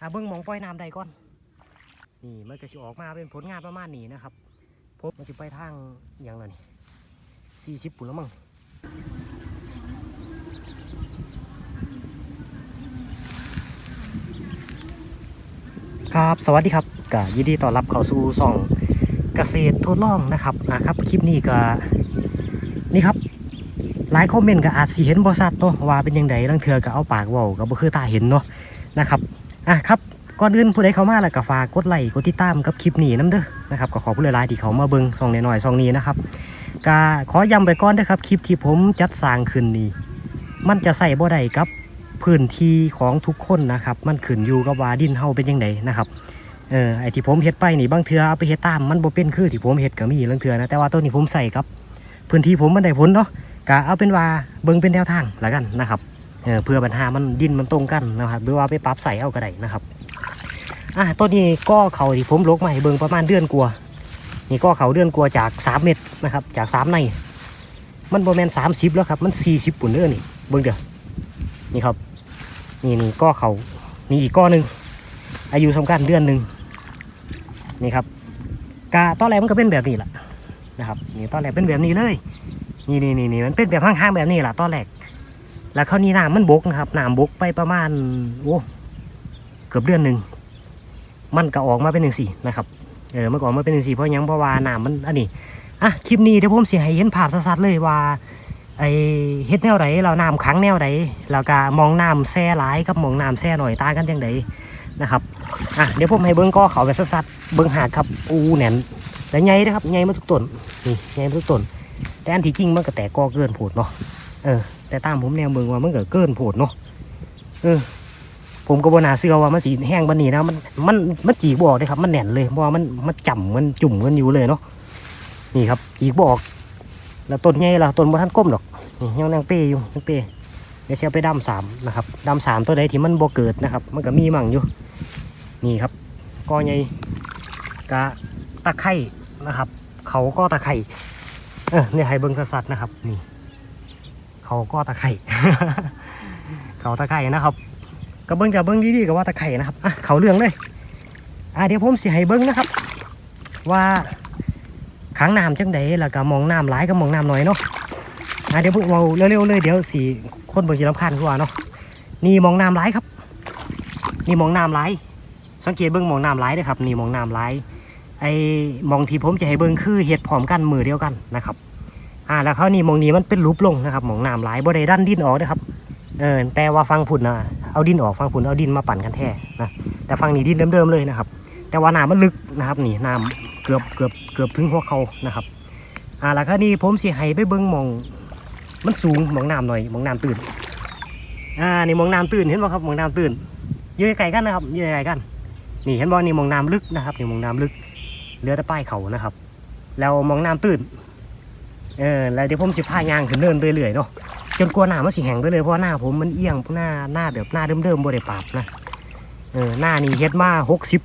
อะเบิ้งมองปล่อยน้ำใดก่อน นี่มันก็สิออกมาเป็นผลงานประมาณนี้นะครับพบมันจะไปทางอย่างไรนี่สี่สิบปุ่นแล้วมั้งครับ สวัสดีครับก็ยินดีต้อนรับเข้าสู่ช่องเกษตรทดลองนะครับนะครับ คลิปนี้ก็นี่ครับ หลายคอมเมนต์ก็อาจสิเห็นบริษัทเนาะว่าเป็นยังไงลังเทือก็เอาปากว้าก็บ่คือตาเห็นเนาะนะครับ อะครับก่อนอื่นผู้ใดเข้ามาแล้วก็ฝากกดไลค์กดติดตามกับคลิปนี้นํเด้อนะครับก็ขอผู้หลายๆที่เขามาเบิ่งช่องน้อยๆช่องนี้นะครับก็ขอย้ำไปก่อนเด้อครับคลิปที่ผมจัดสร้างขึ้นนี้มันจะใส่บ่ได้กับพื้นที่ของทุกคนนะครับ มันขึ้นอยู่กับว่าดินเฮาเป็นยังไงนะครับเออไอที่ผมเฮ็ดไปนี่บางเทื่อเอาไปเฮ็ดตามมันบ่เป็นคือที่ผมเฮ็ดก็มีลางเทื่อนะแต่ว่าตัวนี้ผมใส่กับ พื้นที่ผมมันได้ผลเนาะก็เอาเป็นว่าเบิ่งเป็นแนวทางแล้วกันนะครับ เเพื่อปัญหามันดินมันตรงกันนะครับหรือว่าไปปรับใส่เอาก็ได้นะครับอะต้นนี้ก็เขาที่ผมลกมาให้เบิ่งประมาณเดือนกลัวานี่ก็เขาเดือนกลัวาจาก 3 เม็ดนะครับ จาก 3 ใน มันโบแมน30 แล้วครับมัน 40ปุ่นเด้อนี่เบิ่งเด้อนี่ครับนี่นี่ก็เขานี่อีกก้อหนึ่งอายุสำคัญเดือนหนึ่งนี่ครับกาตอนแรกมันก็เป็นแบบนี้แหละนะครับนี่ตอนแรกเป็นแบบนี้เลย นี่นี่นี่นี่มันเป็นแบบข้างๆแบบนี้แหละตอนแรก แล้วคราวนี้น้ำมันบกนะครับน้ำบกไปประมาณโอ้เกือบเดือนหนึ่งมันก็ออกมาเป็นหนึ่งสี่นะครับเออเมันก็ออกมาเป็นหนึ่งสี่เพราะยังเพราะว่าน้ำมันอันนี้อะคลิปนี้เดี๋ยวผมเสียให้เห็นภาพชัดๆเลยว่าไอเฮ็ดแนวไหนเราน้ำขังแนวไหนแล้วก็มองน้ำแซ่หลายกับมองน้ำแซ่หน่อยตากันจังไดนะครับอะเดี๋ยวผมให้เบิ้งก็เขาแบบชัดๆเบิ้งหาดครับอูแหนนแต่ใหญ่นะครับใหญ่มาทุกต้นนี่ใหญ่มาทุกต้นแต่อันที่จริงมันก็แต่ก็เกินโผดเนาะเออ แต่ตามผมแนวเมืองว่ามันก็เกินโผดเนาะเออผมก็บนาเสื้อว่ามันสีแห้งบันนี้นะมันมันมันจีบออกเลยครับ มันแน่นเลยเพราะว่ามันมันจำมันจุ่มกันอยู่เลยเนาะนี่ครับจีบออกแล้วต้นใหญ่ละต้นบ่ทันก้มหรอกนี่ยังนางเป้อยู่นางเป้เดี๋ยวเอาไปดำสามนะครับดำสามตัวใดที่มันบ่เกิดนะครับ มันก็มีมั่งอยู่ นี่ครับกอใหญ่กะตะไคร่นะครับ เขาก็ตะไคร่เออเนี่ยให้เบิ้งสัตว์นะครับนี่ เขาก็ตะไคร่เขาตะไคร่นะครับก็เบิ้องกับเบิ้องดีๆกับว่าตะไคร่นะครับอะเขาเรื่องเลยอะเดี๋ยวผมสิให้เบิ้งนะครับ ว่าขังน้ำจังใดแล้วก็มองน้ำหลายก็มองน้ำน้อยเนาะอะเดี๋ยวพวกเราเร็วๆเลยเดี๋ยวสีคนบริลำคันกว่าเนาะนี่มองน้ำหลายครับ นี่มองน้ำหลายสังเกตเบิ้งมองน้ำหลายเด้อครับ นี่มองน้ำหลายไอ้มองที่ผมจะให้เบิ่งคือเห็ดพร้อมกันมือเดียวกันนะครับ อ่าแล้วเขานี่มองนี้มันเป็นรูปลงนะครับมองน้ำไหลบ่ได้ดันดินออกนะครับเออแต่ว่าฟังผุนนะเอาดินออกฟังผุนเอาดินมาปั่นกันแท้นะแต่ฟังนี้ดินเดิมๆเลยนะครับ แต่ว่าน้ำมันลึกนะครับนี่น้ำเกือบเกือบเกือบถึงหัวเขานะครับอ่าแล้วคราวนี้ผมสิให้ไปเบิ่งมองมันสูงมองน้ำหน่อยมองน้ำตื่นอ่านี่มองน้ำตื่นเห็นบ่ครับมองน้ำตื่นยู่ไกลกันนะครับยู่ไกลกัน นี่เห็นบ่นี่มองน้ำลึกนะครับนี่มองน้ำลึกเหลือต่ป้ายเขานะครับ แล้วมองน้ำตื้น เออแล้วเดี๋ยวผมสิพายางขึ้นเนินไปเรื่อยๆเนาะจนกลัวหน้ามันสิแห้งไปเลยเพราะหน้าผมมันเอียงหน้าหน้าแบบหน้าเดิมๆบ่ได้ปรับนะเออหน้านี่เฮ็ดมาหกสิบ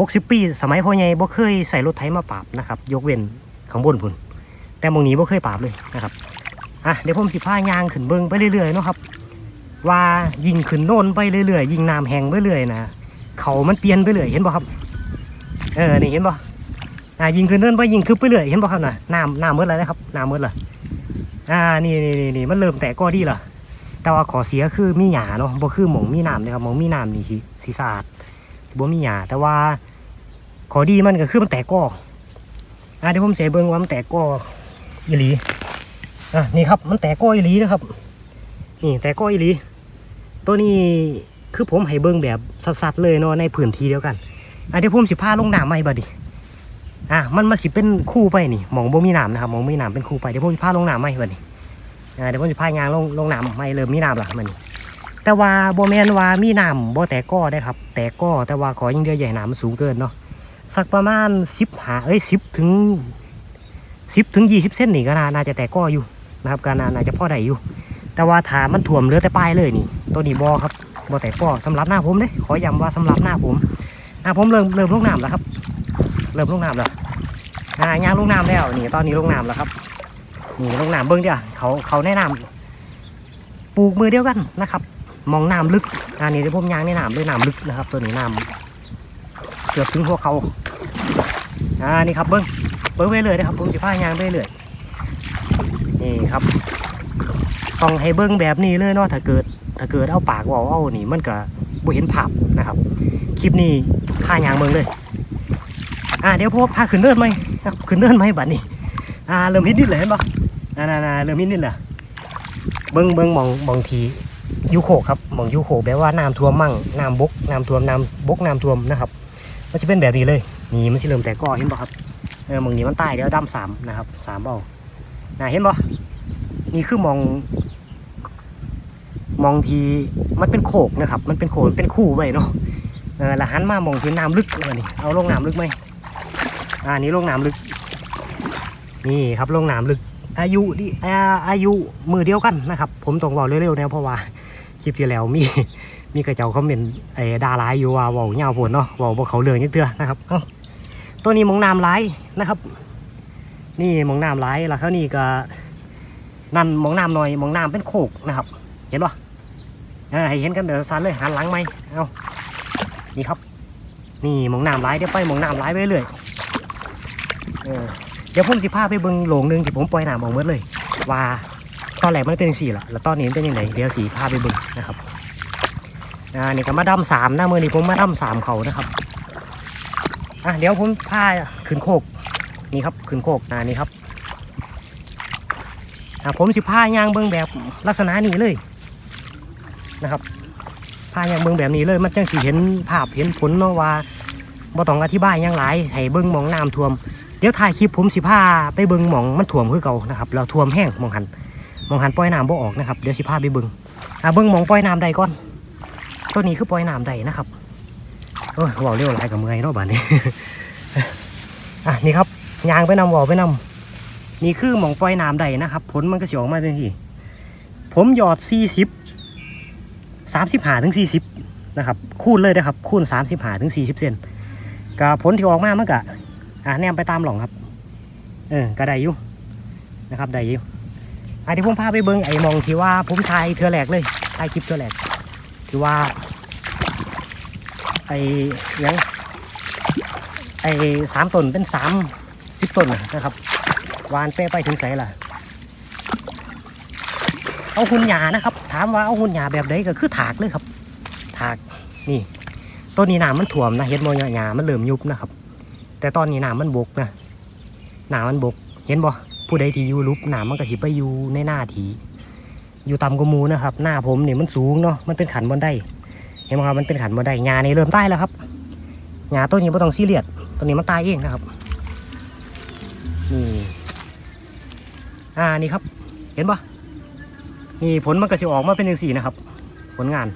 หกสิบปี สมัยพ่อใหญ่บ่เคยใส่รถไถมาปรับนะครับ ยกเว้นข้างบนพุ่นแต่มองนี้บ่เคยปรับเลยนะครับอะเดี๋ยวผมสิพายางขึ้นเบิ่งไปเรื่อยๆเนาะครับ ว่ายิงขึ้นโน่นไปเรื่อยๆยิงน้ำแห้งไปเรื่อยนะเขามันเปลี่ยนไปเรื่อยเห็นบ่ครับ เออนี่เห็นบ่ อ่ายิงขึ้นเนินไปยิงขึ้นไปเรื่อยเห็นป่ะครับน่ะน้ำน้ำมืดแล้วนะครับน้ำมืดเละอ่านี่นี่นี่นี่มันเริ่มแตกก็ดีละแต่ว่าขอเสียคือมีหยาเนาะบ่คือหมองมีน้ำเลยครับหมองมีน้ำนี่สิสีสะอาดบ่มีหยาแต่ว่าขอดีมันก็คือมันแตกก้ออ่าเดี๋ยวผมเสียเบิ่งว่ามันแตกก้ออีหลีอะนี่ครับมันแตกก้ออีหลีนะครับ นี่แตกก้ออีหลี ตัวนี้คือผมให้เบิ่งแบบสัดๆเลยเนาะในพื้นที่เดียวกันอะเดี๋ยวผมสิพาลงน้ำใหม่บัดดิ อะมันมาสิเป็นคู่ไปนี่มองบ่มีน้ำนะครับมองมีน้ำเป็นคู่ไปเดี๋ยวผมจะพาลงน้ำไหมวันนี้อ่าเดี๋ยวผมจะพายางลงลงน้ำไม่เริ่มมีน้ำละมันนี่แต่ว่าบ่แมนว่ามีน้ำบ่แต่ก้อได้ครับ แต่ก้อแต่ว่าขออยังเดียวใหญ่น้ำมันสูงเกินเนาะสักประมาณสิบหาเอ้ยสิบถึงสิบถึงยี่สิบเส้นนี่ก็น่าจะแต่ก้ออยู่นะครับก็น่าจะพอได้อยู่ แต่ว่าถามันถ่วมเหลือแต่ปลายเลยนี่ ตัวนี้บ่ครับบ่แต่ก้อสำหรับหน้าผมเด้ขอย้ำว่าสำหรับหน้าผมอะผมเริ่มเริ่มลงน้ำแล้วครับ เริ่มลงน้ำแล้วอ่ายางลงน้ำแล้วนี่ตอนนี้ลงน้ำแล้วครับนี่ลงน้ำเบิ้งเดียวเขาเขาแนะนำปลูกมือเดียวกันนะครับมองน้ำลึกอันนี้ที่ผมยางในน้ำด้วยน้ำลึกนะครับ ตัวนี้น้ำเกือบถึงหัวเขาอ่านี่ครับเบิ้งเบิ้งไปเลยนะครับผมจะพายางไปเลยนี่ครับต้องให้เบิ้งแบบนี้เลยเนาะถ้าเกิดถ้าเกิดเอาปากว่าเอานี่มันก็บ่เห็นภาพนะครับ คลิปนี้พายางเบิ้งเลย อ่าเดี๋ยวพวกพาขึ้นเนินไหมขึ้นเนินไหมบัดนี้อ่าเริ่มฮิตนิดเลยเห็นปะอ่าน่าเริ่มฮิตนิดเลยเบิ้งเบิ้งมองมองทียูโคครับมองยูโคแปลว่าน้ำท่วมมั่งน้ำบกน้ำท่วมน้ำบกน้ำท่วมนะครับมันจะเป็นแบบนี้เลยนี่มันจะเริ่มแต่ก่อเห็นปะครับเออมองนี้มันใต้เดี๋ยวดำสามนะครับสามเบาน่าเห็นปะนี่คือมองมองทีมันเป็นโขกนะครับ มันเป็นโขกมันเป็นคู่ไว้เนาะเออละหันมามองที่น้ำลึกเออนี่เอาลงน้ำลึกไหม อ่านี่ลงน้ำลึก นี่ครับลงน้ำลึก อายุดิอาอายุมือเดียวกันนะครับ ผมต้องบอกเร็วๆนะเพราะว่าคลิปที่แล้วมีมีกระเจ้าเขาเป็นไอ้ดาร้ายอยู่ว่าว่าเงาผลเนาะว่าบ่เขาเรืองนิดเดียวนะครับเอ้าตัวนี้มองน้ำร้ายนะครับ นี่มองน้ำร้ายแล้วเขานี่ก็นั่นมองน้ำหน่อยมองน้ำเป็นโคกนะครับ เห็นปะอ่าให้เห็นกันเดี๋ยวซันเลยหันหลังไหมเอานี่ครับ นี่มองน้ำร้ายเดี๋ยวไปมองน้ำร้ายไปเรื่อย เดี๋ยวผมสิพาไปเบิ่งโหลงหนึงที่ผมปล่อยน้ำออกหมดเลย ว่าตอนแรกมันเป็นสี่ละแล้วตอนนี้มันเป็นยังไงเดี๋ยวสีพาไปเบิ่งนะครับอ่านี่ก็มาดำสามนะมือนี้ผมมาดำสามเขานะครับอะเดี๋ยวผมพาขึ้นโคกนี่ครับขึ้นโคกอ่านี่ครับอะผมสิพายางเบิ่งแบบลักษณะนี้เลยนะครับพายางเบิ่งแบบนี้เลย มันจังสิเห็นภาพเห็นผลเนาะว่าบ่ต้องอธิบายยังหลายให้เบิ่งมองน้ำท่วม เดี๋ยวถ่ายคลิปผมสิพาไปเบิงหมองมันถ่วมคือเก่านะครับเราท่วมแห้งมองหันมองหันปล่อยน้ำบ่ออกนะครับเดี๋ยวสิพาไปเบิงอะเบิงหมองปล่อยน้ำใดก่อนตัวนี้คือปล่อยน้ำใดนะครับโอ้ยเว่าเร็วหลายกับเมื่อยเนาะบ้านนี้อะนี่ครับยางไปนำเว่าไปนำนี่คือหมองปล่อยน้ำใดนะครับผลมันก็สิออกมาเป็นที่ผมหยอดสี่สิบสามสิบหาถึงสี่สิบนะครับคูณเลยนะครับคูณสามสิบหาถึงสี่สิบเซนกับผลที่ออกมามันก็ อะแนมไปตามหล่องครับ เออก็ได้อยู่นะครับได้อยู่อะเดี๋ยวผมพาไปเบิ้งไอ้มองที่ว่าผมถ่ายเทือแรกเลยถ่ายคลิปเทือแรกที่ว่า ไอ้ยังไอ้สามต้นเป็นสามสิบต้นนะนะครับวานเป้ไปถึงไสล่ะ เอาหุ่นหยานะครับ ถามว่าเอาหุ่นหยาแบบไหนก็คือถากเลยครับ ถากนี่ต้นนี้น้ำมันถ่วมนะเห็ดโมยหยามันเริ่มยุบนะครับ แต่ตอนนี้น้ำมันบกนะน้ำมันบก เห็นบ่ผู้ใดที่อยู่ลุบน้ำมันก็สิไปอยู่ในหน้าทีอยู่ต่ำกว่ามูนะครับ หน้าผมนี่มันสูงเนาะมันเป็นขันบนได้ เห็นไหมครับมันเป็นขันบนได้หญ้านี่เริ่มตายแล้วครับหญ้าต้นนี้ไม่ต้องซีเรียสต้นนี้มันตายเองนะครับนี่อ่านี่ครับ เห็นปะนี่ผลมันก็จะออกมาเป็นอย่างสี่นะครับ ผลงาน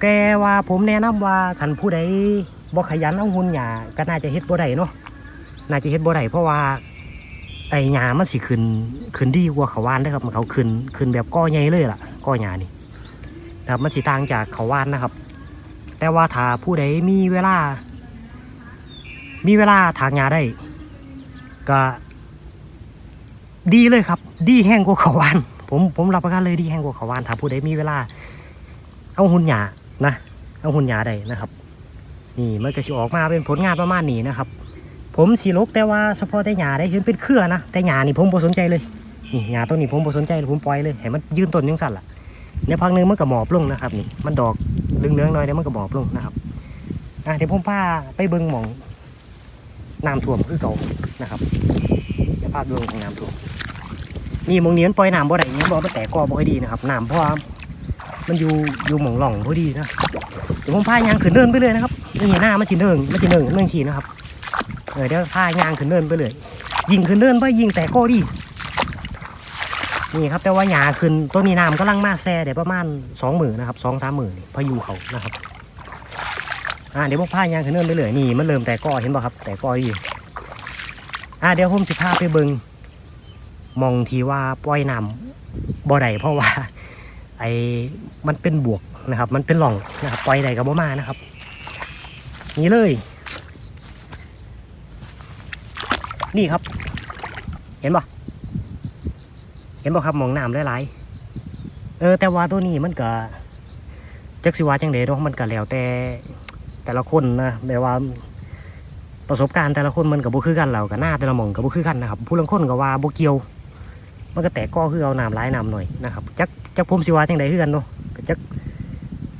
แกว่าผมแนะนำว่าขันผู้ใด บ่ขยันเอาหุ่นหยาก็น่าจะเฮ็ดบ่ได้เนาะน่าจะเฮ็ดบ่ได้เพราะว่าไอ้หยามันสิขึ้นขึ้นดีกว่าเขาวานเด้ครับมันเขาขึ้นขึ้นแบบก้อใหญ่เลยล่ะก้อหยานี่นะครับมันสิต่างจากเขาวานนะครับ แต่ว่าถ้าผู้ใดมีเวลา มีเวลาถางหยาได้ ก็ ดีเลยครับ ดีแห้งกว่าเขาวานผมผมรับประกันเลยดีแห้งกว่าเขาวานถ้าผู้ใดมีเวลา เอาหุ่นหยานะ เอาหุ่นหยาได้นะครับ นี่มันก็สิออกมาเป็นผลงานประมาณนี้นะครับ ผมสีลกแต่ว่าเฉพาะแต่หญ้าได้เห็นเป็นเครือนะแต่หญ้านี่ผมบ่สนใจเลยนี่หญ้าต้นนี้ผมบ่สนใจเลยผมปล่อยเลยให้มันยืนต้นยังสั่นล่ะในพักนึงมันก็หมอบลงนะครับนี่มันดอกเลืองๆหน่อยเดี๋ยวมันก็หมอบลงนะครับอะเดี๋ยวผมพาไปเบิ่งหมองน้ำท่วมคือเก่านะครับเดี๋ยวพาไปเบิ่งของน้ำท่วมนี่มองนี้มันปล่อยน้ำบ่ได้เนี่ยบ่มันแตกกอบ่ค่อยดีนะครับน้ำเพราะมันอยู่อยู่หม่องหล่องพอดีนะเดี๋ยวผมพายางขึ้นเนินไปเลยนะครับ นี่หน้ามันสิเนินมันสิเนินเนินชีนะครับเออเดี๋ยวพายางขึ้นเนินไปเลย ยิงขึ้นเนินไปยิงแต่ก็ดีนี่ครับแต่ว่าหยาขึ้นต้นนี้น้ำกำลังมาแซ่เดี๋ยวประมาณสองหมื่นนะครับสองสามหมื่นพายุเขานะครับอ่าเดี๋ยวผมพายางขึ้นเนินไปเลยนี่มันเริ่มแต่ก็เห็นป่ะครับ แต่ก็ดีอ่าเดี๋ยวผมจะพาไปเบิงมองทีว่าปล่อยน้ำบ่อใดเพราะว่าไอ้มันเป็นบวกนะครับ มันเป็นหล่องนะครับปล่อยใดกับบ่มานะครับ นี่เลย นี่ครับ เห็นปะเห็นปะครับมองน้ำหลายๆเออ แต่ว่าตัวนี้มันก็จักสิวาจังไดเนาะมันก็แล้วแต่แต่ละคนนะแบบว่าประสบการณ์แต่ละคนมันก็บ่คือกันแล้วก็หน้าแต่ละมองก็บ่คือกันนะครับผู้ลางคนก็ว่าบ่เกียว มันก็แตกก็คือเอาน้ำหลายน้ำหน่อยนะครับจักจักผมสิวาจังไดคือกันเนาะก็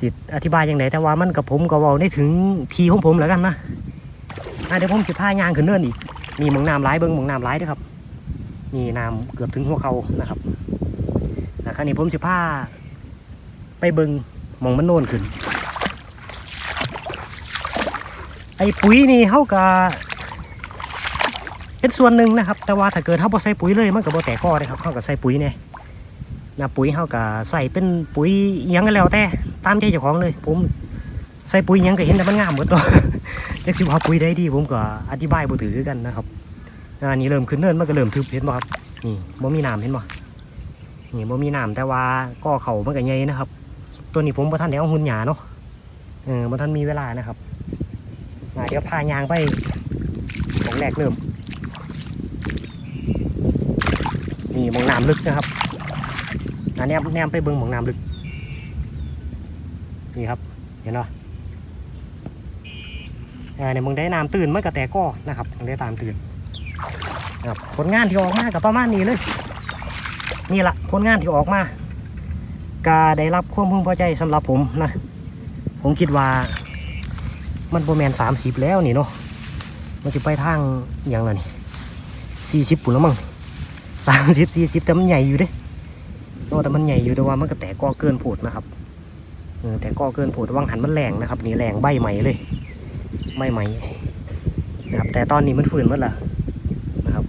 จักสิอธิบายจังไดแต่ว่ามันกับผมก็เว้าได้ถึงทีของผมแล้วกันนะเดี๋ยวผมสิพายางขึ้นเนินอีกนี่หมองน้ำหลายเบิ่งมองน้ำหลายด้อครับนี่น้ำเกือบถึงหัวเขานะครับอะคราวนี้ผมสิพาไปเบิ่งมองมันโน่นขึ้น ไอ้ปุ๋ยนี่เขาก็เป็นส่วนหนึ่งนะครับ แต่ว่าถ้าเกิดเขาบ่ใส่ปุ๋ยเลยมันก็บ่แตกกอเลยครับเขาก็ใส่ปุ๋ยเนี่ยนะปุ๋ยเขาก็ใส่เป็นปุ๋ยยังก็แล้วแต่ ตามใจเจ้าของเลย ผมใส่ปุ๋ยยังก็เห็นแต่มันงามหมดเนาะจักสิว่าปุ๋ยได้ดี ผมก็อธิบายบ่ถือกันนะครับอันนี้เริ่มขึ้นเนินมันก็เริ่มทึบเห็นบ่ครับนี่บ่มีน้ำเห็นบ่นี่บ่มีน้ำแต่ว่าก็เข่ามันก็ใหญ่นะครับ ตัวนี้ผมบ่ทันได้เอาหุ่นหยาเนาะเออบ่ทันมีเวลานะครับเดี๋ยวพายางไปของแรกเริ่มนี่มองน้ำลึกนะครับอันนี้แนมไปเบิ้งมองน้ำลึก นี่ครับ เห็นไหมเนี่ยมึงได้น้ำตื่นมันก็แต่ก็นะครับมึงได้ตามตื่นนะครับผลงานที่ออกมากับประมาณนี้เลย นี่แหละผลงานที่ออกมาก็ได้รับความพึงพอใจสำหรับผมนะ ผมคิดว่า มันโบแมนสามสิบแล้วนี่เนาะมันจะไปทางอย่างไรนี่สี่สิบปุ่นแล้วมั้งสามสิบสี่สิบแต่มันใหญ่อยู่เด้เนาะแต่มันใหญ่อยู่แต่ว่ามันก็แตกกอเกินโผดนะครับ แต่กอเกินโผดวังหันมันแรงนะครับนี่แรงใบใหม่เลยใบใหม่นะครับแต่ตอนนี้มันฝืนหมดละนะครับ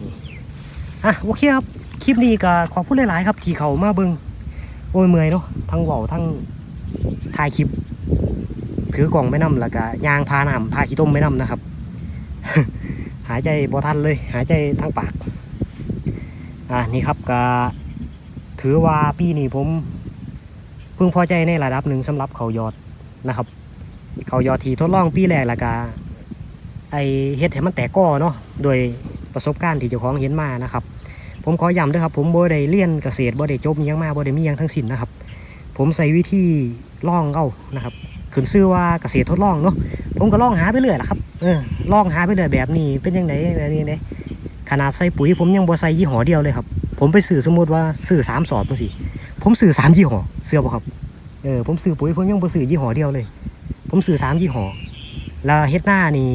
นี่อะโอเคครับคลิปนี้ก็ขอบคุณหลายๆครับที่เขามาเบิงโอ้ยเมื่อยเนาะทั้งเว่าวทั้งถ่ายคลิป ถือกล่องไม่นำแล้วก็ยางพาน้ำพาขี้ต้มไม่นำนะครับ หายใจบ่ทันเลย หายใจทางปากอ่านี่ครับก็ถือว่าปีนี้ผม พิ่งพอใจในระดับหนึ่งสำหรับเขายอดนะครับ เขายอดที่ทดลองปีแรกล้วก็ไอเฮ็ดให้มันแตกก้อเนาะโดยประสบการณ์ที่เจ้าของเห็นมานะครับ ผมขอย้ำด้วยครับ ผมบ่ได้เรียนเกษตรบ่ได้จบยังมาบ่ได้มียังทั้งสิ้นนะครับ ผมใส่วิธีล่องเอานะครับขึ้นชื่อว่าเกษตรทดลองเนาะผมก็ลองหาไปเรื่อยละครับเออลองหาไปเรื่อยแบบนี้เป็นยังไงแบบนี้เนี่ยขนาดใส่ปุ๋ยผมยังบ่ใส่ยี่ห้อเดียวเลยครับ ผมไปซื้อสมมติว่าซื้อสามสอบจังสิ ผมซื้อสามยี่ห้อเสื้อบ่ครับเออผมซื้อปุ๋ยผมยังบ่ซื้อยี่ห้อเดียวเลย ผมซื้อสามยี่ห้อแล้วเฮ็ดหน้านี่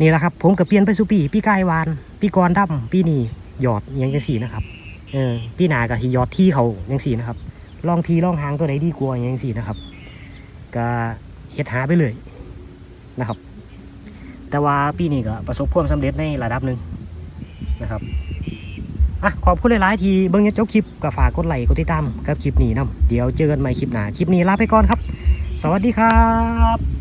นี่แหละครับ ผมก็เปลี่ยนไปสุปีปีกายวานปีกรดำปีนี้หยอดอยังจังสี่นะครับเออปีหน้าก็สิหยอดที่เขาจังสี่นะครับลองทีลองหางตัวไหนดีกว่าอิหยังจังสี่นะครับก็เฮ็ดหาไปเลยนะครับ แต่ว่าปีนี้ก็ประสบความสำเร็จในระดับหนึ่งนะครับ อะขอบคุณหลายๆทีเบิ้งจนจบคลิปก็ฝากกดไลค์กดติดตามกับคลิปนี้นะเดี๋ยวเจอกันใหม่คลิปหน้าคลิปนี้ลาไปก่อนครับ สวัสดีครับ